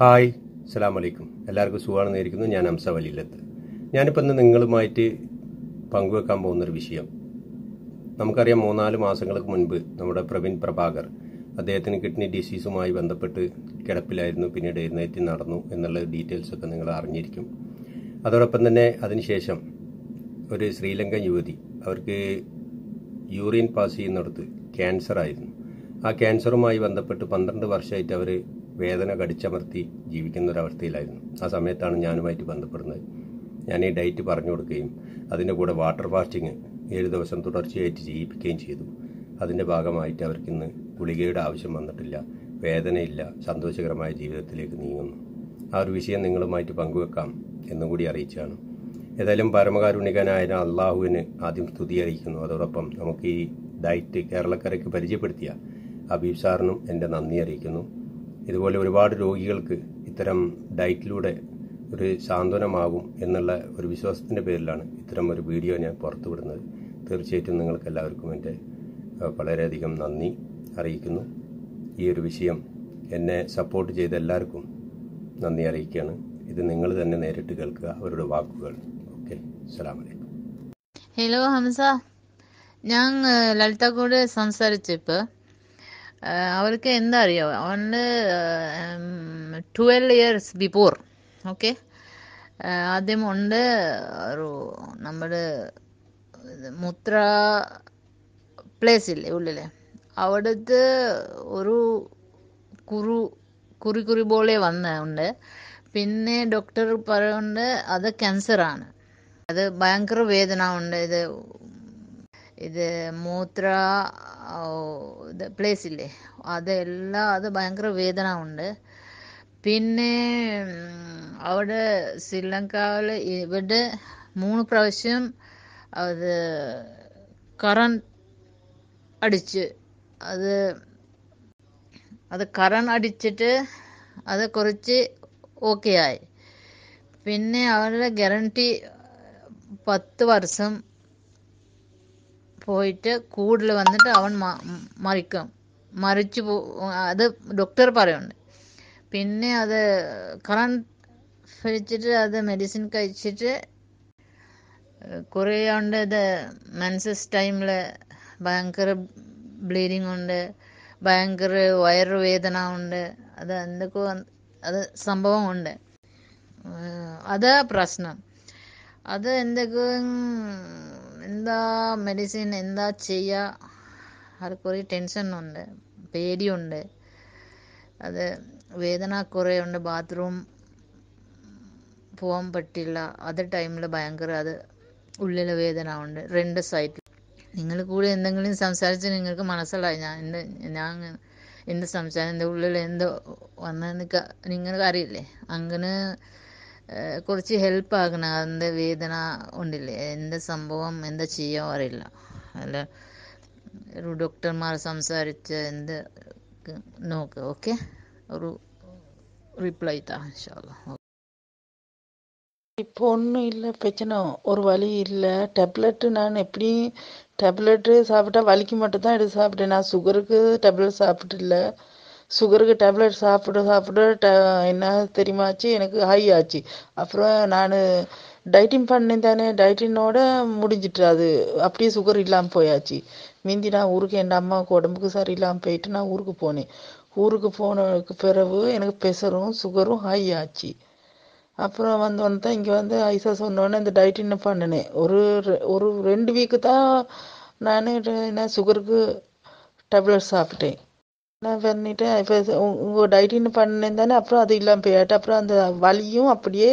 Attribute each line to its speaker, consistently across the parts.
Speaker 1: Hi സലാം വലൈക്കും എല്ലാവർക്കും സുഖമാണെന്ന് നേരിക്കുന്നു ഞാൻ അംസ വലിയിലെത്ത് ഞാനിപ്പോൾ ഇന്ന് നിങ്ങളുമായിട്ട് പങ്കുവെക്കാൻ പോകുന്നൊരു വിഷയം. നമുക്കറിയാം മൂന്നാൽ മാസങ്ങൾക്ക് മുൻപ് നമ്മുടെ പ്രവീൺ പ്രഭാകർ അദ്ദേഹത്തിന് കിഡ്നി ഡിസീസുമായി ബന്ധപ്പെട്ട് കിടപ്പിലായിരുന്നു പിന്നീട് എഴുന്നേറ്റ് നടന്നു എന്നുള്ള ഡീറ്റെയിൽസ് ഒക്കെ നിങ്ങൾ അറിഞ്ഞിരിക്കും. അതോടൊപ്പം തന്നെ അതിനുശേഷം ഒരു ശ്രീലങ്കൻ യുവതി അവർക്ക് യൂറിൻ പാസ് ചെയ്യുന്നിടത്ത് ക്യാൻസറായിരുന്നു. ആ ക്യാൻസറുമായി ബന്ധപ്പെട്ട് പന്ത്രണ്ട് വർഷമായിട്ട് അവർ വേദന കടിച്ചമർത്തി ജീവിക്കുന്ന ഒരവസ്ഥയിലായിരുന്നു ആ സമയത്താണ് ഞാനുമായിട്ട് ബന്ധപ്പെടുന്നത്. ഞാൻ ഈ ഡയറ്റ് പറഞ്ഞു കൊടുക്കുകയും അതിന്റെ കൂടെ വാട്ടർ ഫാസ്റ്റിങ് ഏഴ് ദിവസം തുടർച്ചയായിട്ട് ചെയ്യിപ്പിക്കുകയും ചെയ്തു. അതിന്റെ ഭാഗമായിട്ട് അവർക്കിന്ന് ഗുളികയുടെ ആവശ്യം വന്നിട്ടില്ല. വേദനയില്ല. സന്തോഷകരമായ ജീവിതത്തിലേക്ക് നീങ്ങുന്നു. ആ ഒരു വിഷയം നിങ്ങളുമായിട്ട് പങ്കുവെക്കാം എന്നും കൂടി അറിയിച്ചാണ് ഏതായാലും പരമകാരുണികനായ അള്ളാഹുവിന് ആദ്യം സ്തുതി അറിയിക്കുന്നു. അതോടൊപ്പം നമുക്ക് ഈ ഡയറ്റ് കേരളക്കരയ്ക്ക് പരിചയപ്പെടുത്തിയ അബീബ് സാറിനും എന്റെ നന്ദി അറിയിക്കുന്നു. ഇതുപോലെ ഒരുപാട് രോഗികൾക്ക് ഇത്തരം ഡയറ്റിലൂടെ ഒരു സാന്ത്വനമാകും എന്നുള്ള ഒരു വിശ്വാസത്തിന്റെ പേരിലാണ് ഇത്തരം ഒരു വീഡിയോ ഞാൻ പുറത്തുവിടുന്നത്. തീർച്ചയായിട്ടും നിങ്ങൾക്ക് എല്ലാവർക്കും എന്റെ വളരെയധികം നന്ദി അറിയിക്കുന്നു. ഈ ഒരു വിഷയം എന്നെ സപ്പോർട്ട് ചെയ്ത എല്ലാവർക്കും നന്ദി അറിയിക്കുകയാണ്. ഇത് നിങ്ങൾ തന്നെ നേരിട്ട് കേൾക്കുക അവരുടെ വാക്കുകൾ. ഓക്കെ അസ്സലാമലൈക്കും.
Speaker 2: ഹലോ ഹംസ. ഞാൻ ലളിത കൂടെ അവർക്ക് എന്താ അറിയോ അവന് ട്വൽവ് ഇയേഴ്സ് ബിഫോർ ഓക്കെ ആദ്യം ഉണ്ട് ഒരു നമ്മുടെ മുത്ര പ്ലേസ് ഇല്ലേ ഉള്ളിലെ? അവിടുത്തെ ഒരു കുറു കുറി കുറി പോലെ വന്ന ഉണ്ട്. പിന്നെ ഡോക്ടർ പറയുന്നുണ്ട് അത് ക്യാൻസറാണ് അത് ഭയങ്കര വേദന ഉണ്ട്. ഇത് ഇത് മൂത്ര ഇത് പ്ലേസ് ഇല്ലേ അതെല്ലാം അത് ഭയങ്കര വേദന ഉണ്ട് പിന്നെ അവിടെ ശ്രീലങ്കയിൽ ഇവിടെ മൂന്ന് പ്രാവശ്യം അത് കറണ്ട് അടിച്ച് അത് അത് കറണ്ട് അടിച്ചിട്ട് അത് കുറച്ച് ഓക്കെ ആയി പിന്നെ അവരുടെ ഗ്യാരണ്ടി പത്ത് വർഷം പോയിട്ട് കൂടുതൽ വന്നിട്ട് അവൻ മരിക്കും. മരിച്ചു പോ അത് ഡോക്ടർ പറയുന്നുണ്ട്. പിന്നെ അത് കറണ്ട് കഴിച്ചിട്ട് അത് മെഡിസിൻ കഴിച്ചിട്ട് കുറേ ഉണ്ട് ഇത് മെൻസസ് ടൈമിൽ ഭയങ്കര ബ്ലീഡിങ് ഉണ്ട്. ഭയങ്കര വയറുവേദന ഉണ്ട്. അത് എന്തൊക്കെ അത് സംഭവം ഉണ്ട്. അതാ പ്രശ്നം. അത് എന്തൊക്കെ എന്താ മെഡിസിൻ എന്താ ചെയ്യുക അവർക്ക് കുറേ ടെൻഷൻ ഉണ്ട് പേടിയുണ്ട്. അത് വേദന കുറേ ഉണ്ട് ബാത്റൂം പോകാൻ പറ്റില്ല. അത് ടൈമിൽ ഭയങ്കര അത് ഉള്ളിൽ വേദന ഉണ്ട് രണ്ട് സൈഡിൽ നിങ്ങൾ കൂടെ എന്തെങ്കിലും സംസാരിച്ച് നിങ്ങൾക്ക് മനസ്സിലായി. ഞാൻ എന്ത് ഞാൻ എന്ത് സംസാരം എന്റെ ഉള്ളിൽ എന്തോ വന്നെന്ന് നിങ്ങൾക്ക് അറിയില്ലേ? അങ്ങനെ കുറച്ച് ഹെൽപ്പ് ആകണം അതിൻ്റെ വേദന ഉണ്ടില്ലേ എന്ത് സംഭവം എന്താ ചെയ്യാൻ അറിയില്ല അല്ല ഒരു ഡോക്ടർമാർ സംസാരിച്ച് എന്ത് നോക്ക് ഓക്കെ ഒരു റിപ്ലൈ താ ഇൻഷാല്ലാ
Speaker 3: இப்போ ஒன்றும் இல்லை பிரச்சனை ஒரு வலி இல்லை டேப்லெட்டு நான் எப்படி டேப்லெட்டு சாப்பிட்டா வலிக்கு மட்டும் தான் எடுத்து சாப்பிட்டேன் நான் சுகருக்கு டேப்லெட் சாப்பிட்டில்ல சுகருக்கு டேப்லெட் சாப்பிட சாப்பிட ட என்ன தெரியுமாச்சு எனக்கு ஹை ஆச்சு. அப்புறம் நான் டைட்டிங் பண்ணேன் தானே டைட்டினோட முடிஞ்சிட்டு அது அப்படியே சுகர் இல்லாமல் போயாச்சு. மீந்தி நான் ஊருக்கு என் அம்மாவுக்கு உடம்புக்கு சரியில்லாமல் போயிட்டு நான் ஊருக்கு போனேன். ஊருக்கு போனதுக்கு பிறகு எனக்கு ப்ரெஷரும் சுகரும் ஹை ஆச்சு. அப்புறம் வந்து தான் இங்கே வந்து ஐசா சொன்னோன்னே இந்த டயட்டின்னு பண்ணினேன். ஒரு ரெ- ஒரு ரெண்டு வீக்கு தான் நான் என்ன சுகருக்கு டேப்லெட் சாப்பிட்டேன். நான் பண்ணிட்டு இப்போ உங்கள் டைட்டின்னு பண்ணேன் தானே அப்புறம் அது இல்லாமல் போயாட்டு அப்புறம் அந்த வலியும் அப்படியே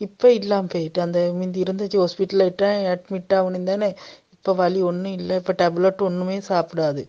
Speaker 3: இப்போ இல்லாமல் போயிட்டு அந்த முந்தி இருந்துச்சு ஹாஸ்பிட்டலில் இட்டேன் அட்மிட் ஆகணும் தானே. இப்போ வலி ஒன்றும் இல்லை இப்போ டேப்லெட் ஒன்றுமே சாப்பிடாது.